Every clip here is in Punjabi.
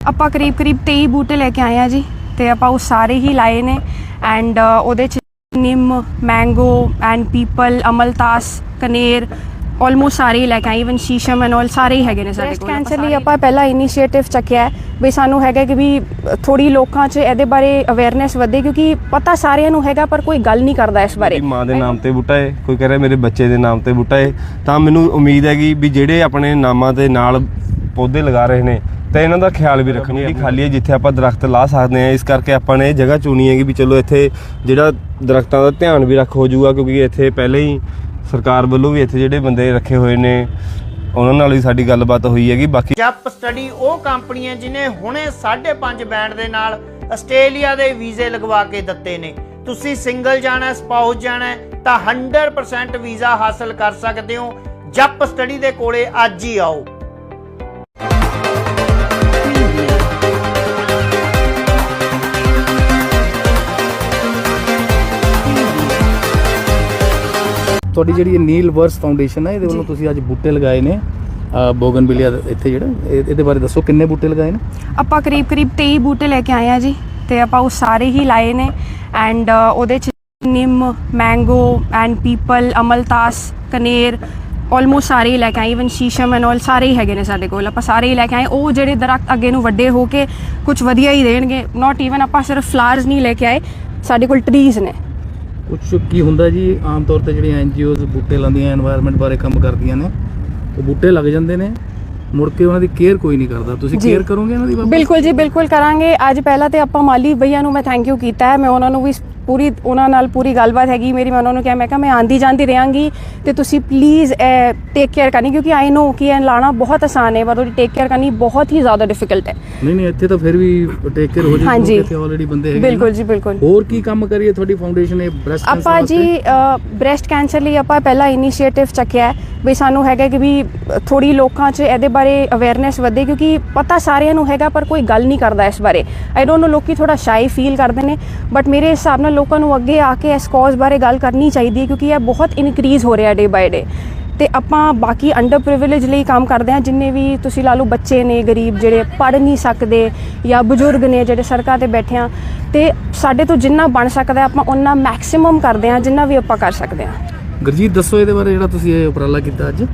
ਆਪਾਂ ਕਰੀਬ ਕਰੀਬ 23 ਬੂਟੇ ਲੈ ਕੇ ਆਏ ਆ ਜੀ ਤੇ ਆਪਾਂ ਉਹ ਸਾਰੇ ਹੀ ਲਾਏ ਨੇ ਐਂਡ ਉਹਦੇ ਚ ਨਿੰਮ ਮੈਂਗੋ ਐਂਡ ਪੀਪਲ ਅਮਲਤਾਸ ਕਨੇਰ ਆਲਮੋਸਟ ਸਾਰੇ ਹੀ ਲੈ ਕੇ ਆਏ ਇਵਨ ਸ਼ੀਸ਼ਮ ਐਂਡ ਆਲ ਸਾਰੇ ਹੀ ਹੈਗੇ ਨੇ ਸਾਡੇ ਕੋਲ ਕੈਂਸਰ ਲਈ ਆਪਾਂ ਪਹਿਲਾ ਇਨੀਸ਼ੀਏਟਿਵ ਚੱਕਿਆ ਹੈ ਵੀ ਸਾਨੂੰ ਹੈਗਾ ਕਿ ਵੀ ਥੋੜੀ ਲੋਕਾਂ 'ਚ ਇਹਦੇ ਬਾਰੇ ਅਵੇਅਰਨੈਸ ਵਧੇ ਕਿਉਂਕਿ ਪਤਾ ਸਾਰਿਆਂ ਨੂੰ ਹੈਗਾ ਪਰ ਕੋਈ ਗੱਲ ਨਹੀਂ ਕਰਦਾ ਇਸ ਬਾਰੇ। ਮਾਂ ਦੇ ਨਾਮ ਤੇ ਬੂਟਾ ਹੈ ਕੋਈ ਕਹ ਰਿਹਾ ਮੇਰੇ ਬੱਚੇ ਦੇ ਨਾਮ ਤੇ ਬੂਟਾ ਹੈ ਤਾਂ ਮੈਨੂੰ ਉਮੀਦ ਹੈਗੀ ਵੀ ਜਿਹੜੇ ਆਪਣੇ ਨਾਮਾਂ ਦੇ ਨਾਲ ਪੌਦੇ ਲਗਾ ਰਹੇ ਨੇ ਤੇ ਇਹਨਾਂ ਦਾ ਖਿਆਲ ਵੀ ਰੱਖਣਗੇ ਜਿਹੜੀ ਖਾਲੀ ਹੈ ਜਿੱਥੇ ਆਪਾਂ ਦਰਖਤ ਲਾ ਸਕਦੇ ਹਾਂ ਇਸ ਕਰਕੇ ਆਪਾਂ ਨੇ ਇਹ ਜਗ੍ਹਾ ਚੁਣੀ ਹੈਗੀ ਵੀ ਚਲੋ ਇੱਥੇ ਜਿਹੜਾ ਦਰਖਤਾਂ ਦਾ ਧਿਆਨ ਵੀ ਰੱਖ ਹੋ ਜਾਊਗਾ ਕਿਉਂਕਿ ਇੱਥੇ ਪਹਿਲੇ ਹੀ ਸਰਕਾਰ ਵੱਲੋਂ ਵੀ ਇੱਥੇ ਜਿਹੜੇ ਬੰਦੇ ਰੱਖੇ ਹੋਏ ਨੇ ਉਹਨਾਂ ਨਾਲ ਵੀ ਸਾਡੀ ਗੱਲਬਾਤ ਹੋਈ ਹੈਗੀ ਬਾਕੀ ਜੱਪ ਸਟੱਡੀ ਉਹ ਕੰਪਨੀ ਹੈ ਜਿਨੇ ਹੁਣੇ 5.5 ਬੈਂਡ ਦੇ ਨਾਲ ਆਸਟ੍ਰੇਲੀਆ ਦੇ ਵੀਜ਼ੇ ਲਗਵਾ ਕੇ ਦਿੱਤੇ ਨੇ। ਤੁਸੀਂ ਸਿੰਗਲ ਜਾਣਾ ਹੈ, ਸਪਾਊਸ ਜਾਣਾ ਤਾਂ 100% ਵੀਜ਼ਾ ਹਾਸਲ ਕਰ ਸਕਦੇ ਹੋ। ਜੱਪ ਸਟੱਡੀ ਦੇ ਕੋਲੇ ਅੱਜ ਹੀ ਆਓ। ਤੁਹਾਡੀ ਜਿਹੜੀ ਇਹ ਨੀਲ ਵਰਸ ਫਾਊਂਡੇਸ਼ਨ ਹੈ ਇਹਦੇ ਵੱਲੋਂ ਤੁਸੀਂ ਅੱਜ ਬੂਟੇ ਲਗਾਏ ਨੇ ਬੋਗਨਵਿਲੀਆ ਇੱਥੇ ਜਿਹੜਾ ਇਹ- ਇਹਦੇ ਬਾਰੇ ਦੱਸੋ ਕਿੰਨੇ ਬੂਟੇ ਲਗਾਏ ਨੇ? ਆਪਾਂ ਕਰੀਬ ਕਰੀਬ 23 ਬੂਟੇ ਲੈ ਕੇ ਆਏ ਆ ਜੀ ਤੇ ਆਪਾਂ ਉਹ ਸਾਰੇ ਹੀ ਲਾਏ ਨੇ ਐਂਡ ਉਹਦੇ ਚ ਨਿੰਮ ਮੈਂਗੋ ਐਂਡ ਪੀਪਲ ਅਮਲਤਾਸ ਕਨੇਰ ਆਲਮੋਸਟ ਸਾਰੇ ਹੀ ਲੈ ਕੇ ਆਏ ਇਵਨ ਸ਼ੀਸ਼ਮ ਐਂਡ ਆਲ ਸਾਰੇ ਹੀ ਹੈਗੇ ਨੇ ਸਾਡੇ ਕੋਲ ਆਪਾਂ ਸਾਰੇ ਹੀ ਲੈ ਕੇ ਆਏ ਉਹ ਜਿਹੜੇ ਦਰਖਤ ਅੱਗੇ ਨੂੰ ਵੱਡੇ ਹੋ ਕੇ ਕੁਝ ਵਧੀਆ ਹੀ ਦੇਣਗੇ ਨਾਟ ਈਵਨ ਆਪਾਂ ਸਿਰਫ ਫਲਾਵਰਸ ਨਹੀਂ ਲੈ ਕੇ ਆਏ ਸਾਡੇ ਕੋਲ ਟਰੀਜ਼ ਨੇ। ਉਹ 'ਚ ਕੀ ਹੁੰਦਾ ਜੀ ਆਮ ਤੌਰ ਤੇ ਜਿਹੜੀਆਂ ਐਨਜੀਓਜ਼ ਬੂਟੇ ਲਾਉਂਦੀਆਂ এনवायरमेंट ਬਾਰੇ ਕੰਮ ਕਰਦੀਆਂ ਨੇ ਉਹ ਬੂਟੇ ਲੱਗ ਜਾਂਦੇ ਨੇ ਮੁੜ ਕੇ ਉਹਨਾਂ ਦੀ ਕੇਅਰ ਕੋਈ ਨਹੀਂ ਕਰਦਾ। ਤੁਸੀਂ ਕੇਅਰ ਕਰੋਗੇ ਇਹਨਾਂ ਦੀ ਬਿਲਕੁਲ ਜੀ ਬਿਲਕੁਲ ਕਰਾਂਗੇ। ਅੱਜ ਪਹਿਲਾਂ ਤੇ ਆਪਾਂ ਮਾਲੀ ਭਈਆ ਨੂੰ ਮੈਂ ਥੈਂਕ ਯੂ ਕੀਤਾ ਹੈ ਮੈਂ ਉਹਨਾਂ ਨੂੰ ਵੀ ਪੂਰੀ ਉਹਨਾਂ ਨਾਲ ਪੂਰੀ ਗੱਲਬਾਤ ਹੈਗੀ। ਮੇਰੀ ਮੈਂ ਉਹਨਾਂ ਨੂੰ ਕਿਹਾ ਮੈਂ ਕਿਹਾ ਮੈਂ ਆਂਦੀ ਜਾਂਦੀ ਰਹਾਂਗੀ ਤੇ ਤੁਸੀਂ ਪਲੀਜ਼ ਟੇਕ ਕੇਅਰ ਕਰਨੀ ਕਿਉਂਕਿ ਆਈ ਨੋ ਕਿ ਇਹ ਲਾਣਾ ਬਹੁਤ ਆਸਾਨ ਹੈ ਪਰ ਉਹਦੀ ਟੇਕ ਕੇਅਰ ਕਰਨੀ ਬਹੁਤ ਹੀ ਜ਼ਿਆਦਾ ਡਿਫਿਕਲਟ ਹੈ। ਨਹੀਂ ਨਹੀਂ ਇੱਥੇ ਤਾਂ ਫਿਰ ਵੀ ਟੇਕ ਕੇਅਰ ਹੋ ਜੀ ਹਾਂਜੀ। ਇੱਥੇ ਆਲਰੇਡੀ ਬੰਦੇ ਹੈਗੇ। ਬਿਲਕੁਲ ਜੀ ਬਿਲਕੁਲ। ਹੋਰ ਕੀ ਕੰਮ ਕਰੀਏ? ਤੁਹਾਡੀ ਫਾਊਂਡੇਸ਼ਨ ਇਹ ਬ੍ਰੈਸਟ ਆਪਾਂ ਜੀ ਬ੍ਰੈਸਟ ਕੈਂਸਰ ਲਈ ਆਪਾਂ ਪਹਿਲਾ ਇਨੀਸ਼ੀਏਟਿਵ ਚੱਕਿਆ ਹੈ ਵੀ ਸਾਨੂੰ ਹੈਗਾ ਕਿ ਵੀ ਥੋੜੀ ਲੋਕਾਂ 'ਚ ਇਹਦੇ ਬਾਰੇ ਅਵੇਅਰਨੈਸ ਵਧੇ ਕਿਉਂਕਿ ਪਤਾ ਸਾਰਿਆਂ ਨੂੰ ਹੈਗਾ ਪਰ ਕੋਈ ਗੱਲ ਨਹੀਂ ਕਰਦਾ ਇਸ ਬਾਰੇ। ਆਈ ਡੋਨਟ ਨੋ ਲੋਕੀ ਥੋੜਾ ਸ਼ਾਈ ਫੀਲ ਕਰਦੇ ਨੇ ਬਟ ਮੇਰੇ ਹਿਸਾਬ ਨਾਲ ਲੋਕਾਂ ਨੂੰ ਅੱਗੇ ਆ ਕੇ ਇਸ ਕੌਜ਼ ਬਾਰੇ ਗੱਲ ਕਰਨੀ ਚਾਹੀਦੀ ਹੈ ਕਿਉਂਕਿ ਇਹ ਬਹੁਤ ਇਨਕਰੀਜ਼ ਹੋ ਰਿਹਾ ਡੇ ਬਾਏ ਡੇ ਤੇ ਆਪਾਂ ਬਾਕੀ ਅੰਡਰ ਪ੍ਰਿਵਿਲੇਜ ਲਈ ਕੰਮ ਕਰਦੇ ਹਾਂ ਜਿੰਨੇ ਵੀ ਤੁਸੀਂ ਲਾ ਲਓ ਬੱਚੇ ਨੇ ਗਰੀਬ ਜਿਹੜੇ ਪੜ ਨਹੀਂ ਸਕਦੇ ਜਾਂ ਬਜ਼ੁਰਗ ਨੇ ਜਿਹੜੇ ਸੜਕਾਂ ਤੇ ਬੈਠੇ ਆ ਤੇ ਸਾਡੇ ਤੋਂ ਜਿੰਨਾ ਬਣ ਸਕਦਾ ਆਪਾਂ ਉਹਨਾਂ ਮੈਕਸਿਮਮ ਕਰਦੇ ਹਾਂ ਜਿੰਨਾ ਵੀ ਆਪਾਂ ਕਰ ਸਕਦੇ ਹਾਂ। ਗੁਰਜੀਤ ਦੱਸੋ ਇਹਦੇ ਬਾਰੇ ਜਿਹੜਾ ਤੁਸੀਂ ਇਹ ਉਪਰਾਲਾ ਕੀਤਾ ਅੱਜ।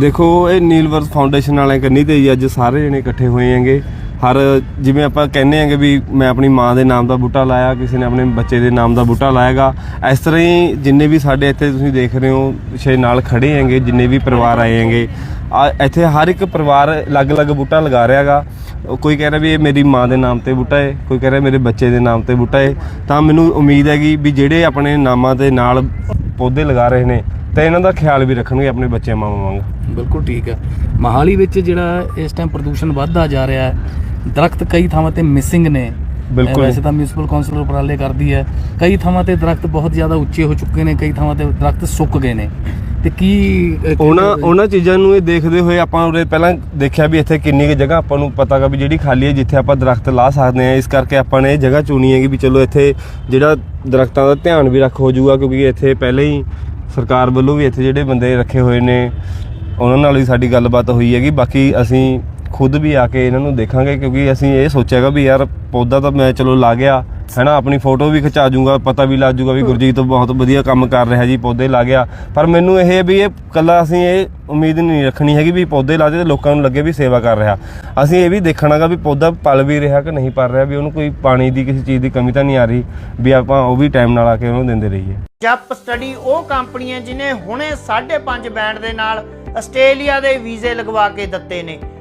ਦੇਖੋ ਇਹ ਨੀਲਵਰਸ ਫਾਊਂਡੇਸ਼ਨ ਵਾਲਿਆਂ ਕੰਨੀ ਤੇ ਅੱਜ ਸਾਰੇ ਜਣੇ ਇਕੱਠੇ ਹੋਏ ਹੈਗੇ। ਹਰ ਜਿਵੇਂ ਆਪਾਂ ਕਹਿੰਦੇ ਆਂਗੇ ਵੀ ਮੈਂ ਆਪਣੀ ਮਾਂ ਦੇ ਨਾਮ ਦਾ ਬੂਟਾ ਲਾਇਆ, ਕਿਸੇ ਨੇ ਆਪਣੇ ਬੱਚੇ ਦੇ ਨਾਮ ਦਾ ਬੂਟਾ ਲਾਏਗਾ ਇਸ ਤਰ੍ਹਾਂ ਹੀ ਜਿੰਨੇ ਵੀ ਸਾਡੇ ਇੱਥੇ ਤੁਸੀਂ ਦੇਖ ਰਹੇ ਹੋ, ਪਿਛੇ ਨਾਲ ਖੜੇ ਹੈਗੇ, ਜਿੰਨੇ ਵੀ ਪਰਿਵਾਰ ਆਏ ਹੈਗੇ, ਆ ਇੱਥੇ ਹਰ ਇੱਕ ਪਰਿਵਾਰ ਅਲੱਗ-ਅਲੱਗ ਬੂਟਾ ਲਗਾ ਰਿਹਾਗਾ। ਕੋਈ ਕਹਿ ਰਿਹਾ ਵੀ ਇਹ ਮੇਰੀ ਮਾਂ ਦੇ ਨਾਮ ਤੇ ਬੂਟਾ ਹੈ ਕੋਈ ਕਹਿ ਰਿਹਾ ਮੇਰੇ ਬੱਚੇ ਦੇ ਨਾਮ ਤੇ ਬੂਟਾ ਹੈ ਤਾਂ ਮੈਨੂੰ ਉਮੀਦ ਹੈਗੀ ਵੀ ਜਿਹੜੇ ਆਪਣੇ ਨਾਮਾਂ ਦੇ ਨਾਲ ਪੌਦੇ ਲਗਾ ਰਹੇ ਨੇ, ਤਾਂ ਇਹਨਾਂ ਦਾ ਖਿਆਲ ਵੀ ਰੱਖਣਗੇ ਆਪਣੇ ਬੱਚਿਆਂ ਮਾਵਾਂ ਵਾਂਗ। ਬਿਲਕੁਲ ਠੀਕ ਹੈ। ਮਹਾਲੀ ਵਿੱਚ ਜਿਹੜਾ ਇਸ ਟਾਈਮ ਪ੍ਰਦੂਸ਼ਣ ਵੱਧਦਾ ਜਾ ਰਿਹਾ ਹੈ ਦਰਖਤ ਕਈ ਥਾਵਾਂ ਤੇ ਮਿਸਿੰਗ ਨੇ। ਬਿਲਕੁਲ। ਵੈਸੇ ਤਾਂ ਮਿਊਨਿਸਪਲ ਕੌਂਸਲ ਉਪਰਾਲੇ ਕਰਦੀ ਹੈ। ਕਈ ਥਾਵਾਂ ਤੇ ਦਰਖਤ ਬਹੁਤ ਜ਼ਿਆਦਾ ਉੱਚੇ ਹੋ ਚੁੱਕੇ ਨੇ ਕਈ ਥਾਵਾਂ ਤੇ ਦਰਖਤ ਸੁੱਕ ਗਏ ਨੇ। ਤੇ ਕੀ ਉਹਨਾਂ ਉਹਨਾਂ ਚੀਜ਼ਾਂ ਨੂੰ ਇਹ ਦੇਖਦੇ ਹੋਏ ਆਪਾਂ ਉਰੇ ਪਹਿਲਾਂ ਦੇਖਿਆ ਵੀ ਇੱਥੇ ਕਿੰਨੀ ਕੁ ਜਗ੍ਹਾ ਆਪਾਂ ਨੂੰ ਪਤਾਗਾ ਵੀ ਜਿਹੜੀ ਖਾਲੀ ਹੈ ਜਿੱਥੇ ਆਪਾਂ ਦਰਖਤ ਲਾ ਸਕਦੇ ਹਾਂ। ਇਸ ਕਰਕੇ ਆਪਾਂ ਨੇ ਇਹ ਜਗ੍ਹਾ ਚੁਣੀ ਹੈਗੀ ਵੀ ਚਲੋ ਇੱਥੇ ਜਿਹੜਾ ਦਰਖਤਾਂ ਦਾ ਧਿਆਨ ਵੀ ਰੱਖ ਹੋ ਜਾਊਗਾ ਕਿਉਂਕਿ ਇੱਥੇ ਪਹਿਲੇ ਹੀ ਸਰਕਾਰ ਵੱਲੋਂ ਵੀ ਇੱਥੇ ਜਿਹੜੇ ਬੰਦੇ ਰੱਖੇ ਹੋਏ ਨੇ ਉਹਨਾਂ ਨਾਲ ਵੀ ਸਾਡੀ ਗੱਲਬਾਤ ਹੋਈ ਹੈਗੀ। ਬਾਕੀ ਅਸੀਂ ਖੁਦ ਵੀ ਆ ਕੇ ਇਹਨਾਂ ਨੂੰ ਦੇਖਾਂਗੇ ਕਿਉਂਕਿ ਅਸੀਂ ਇਹ ਸੋਚਿਆਗਾ ਵੀ ਯਾਰ ਪੌਦਾ ਤਾਂ ਮੈਂ ਚਲੋ ਲਾ ਗਿਆ ਹੈਨਾ ਆਪਣੀ ਫੋਟੋ ਵੀ ਖਿਚਾ ਜੂੰਗਾ ਪਤਾ ਵੀ ਲੱਗ ਜੂਗਾ ਵੀ ਗੁਰਜੀਤ ਬਹੁਤ ਵਧੀਆ ਕੰਮ ਕਰ ਰਿਹਾ ਜੀ ਪੌਦੇ ਲਾ ਗਿਆ। ਪਰ ਮੈਨੂੰ ਇਹ ਵੀ ਇਹ ਕੱਲਾ ਅਸੀਂ ਇਹ ਉਮੀਦ ਨਹੀਂ ਰੱਖਣੀ ਹੈਗੀ ਵੀ ਪੌਦੇ ਲਾ ਦੇ ਤੇ ਲੋਕਾਂ ਨੂੰ ਲੱਗੇ ਵੀ ਸੇਵਾ ਕਰ ਰਿਹਾ। ਅਸੀਂ ਇਹ ਵੀ ਦੇਖਣਾਗਾ ਵੀ ਪੌਦਾ ਪਲ ਵੀ ਰਿਹਾ ਕਿ ਨਹੀਂ ਪਲ ਰਿਹਾ ਵੀ ਉਹਨੂੰ ਕੋਈ ਪਾਣੀ ਦੀ ਕਿਸੇ ਚੀਜ਼ ਦੀ ਕਮੀ ਤਾਂ ਨਹੀਂ ਆ ਰਹੀ ਵੀ ਆਪਾਂ ਉਹ ਵੀ ਟਾਈਮ ਨਾਲ ਆ ਕੇ ਉਹਨੂੰ ਦਿੰਦੇ ਰਹੀਏ। ਜੱਪ ਸਟੱਡੀ ਉਹ ਕੰਪਨੀ ਹੈ ਜਿਨੇ ਹੁਣੇ 5.5 ਬੈਂਡ ਦੇ ਨਾਲ ਆਸਟ੍ਰੇਲੀਆ ਦੇ ਵੀਜ਼ੇ ਲਗਵਾ ਕੇ ਦਿੱਤੇ ਨੇ।